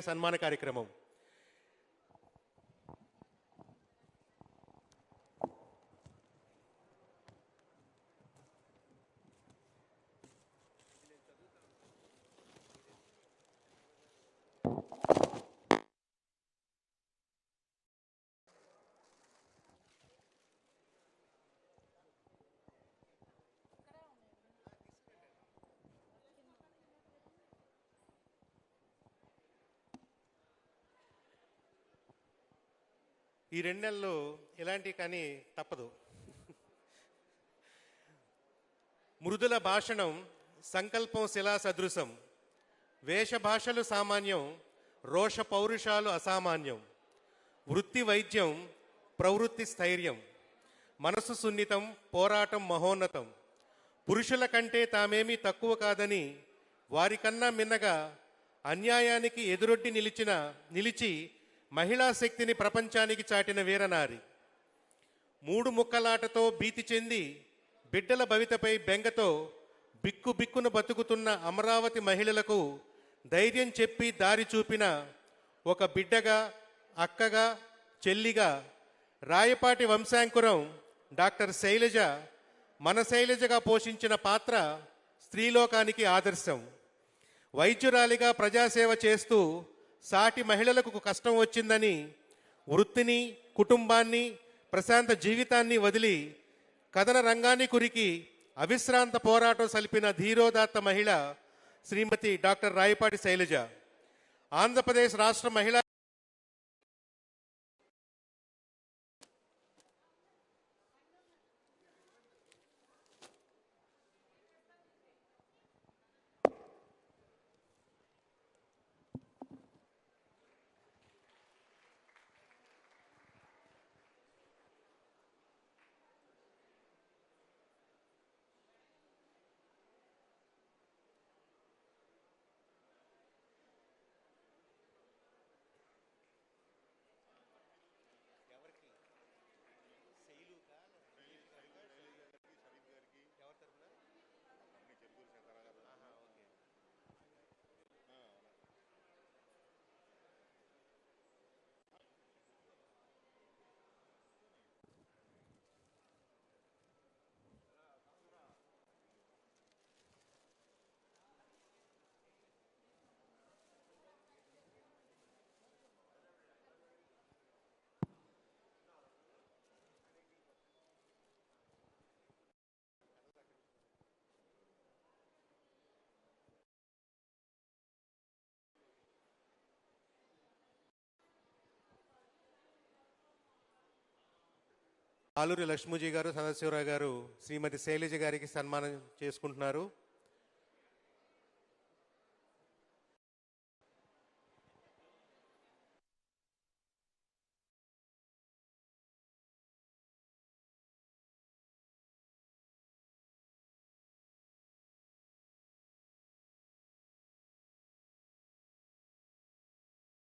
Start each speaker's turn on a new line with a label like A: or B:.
A: సన్మాన కార్యక్రమం. ఈ రెండు నెలలు ఇలాంటివి కానీ తప్పదు. మృదుల భాషణం సంకల్పం శిలా సదృశం వేషభాషలు సామాన్యం రోష పౌరుషాలు అసామాన్యం వృత్తి వైద్యం ప్రవృత్తి స్థైర్యం మనసు సున్నితం పోరాటం మహోన్నతం పురుషుల కంటే తామేమీ తక్కువ కాదని వారికన్నా మిన్నగా అన్యాయానికి ఎదురొడ్డి నిలిచిన నిలిచి మహిళా శక్తిని ప్రపంచానికి చాటిన వీరనారి. మూడు ముక్కలాటతో భీతి చెంది బిడ్డల భవితపై బెంగతో బిక్కు బిక్కున బతుకుతున్న అమరావతి మహిళలకు ధైర్యం చెప్పి దారి చూపిన ఒక బిడ్డగా అక్కగా చెల్లిగా రాయపాటి వంశాంకురం డాక్టర్ శైలజ మన శైలజగా పోషించిన పాత్ర స్త్రీలోకానికి ఆదర్శం. వైద్యురాలిగా ప్రజాసేవ చేస్తూ సాటి మహిళలకు కష్టం వచ్చిందని వృత్తిని కుటుంబాన్ని ప్రశాంత జీవితాన్ని వదిలి కథన రంగాన్ని కురికి అవిశ్రాంత పోరాటం సలిపిన ధీరోదాత్త మహిళ శ్రీమతి డాక్టర్ రాయపాటి శైలజ. ఆంధ్రప్రదేశ్ రాష్ట్ర మహిళా ఆలూరి లక్ష్మూజీ గారు సదాశివరావు గారు శ్రీమతి శైలజ గారికి సన్మానం చేసుకుంటున్నారు.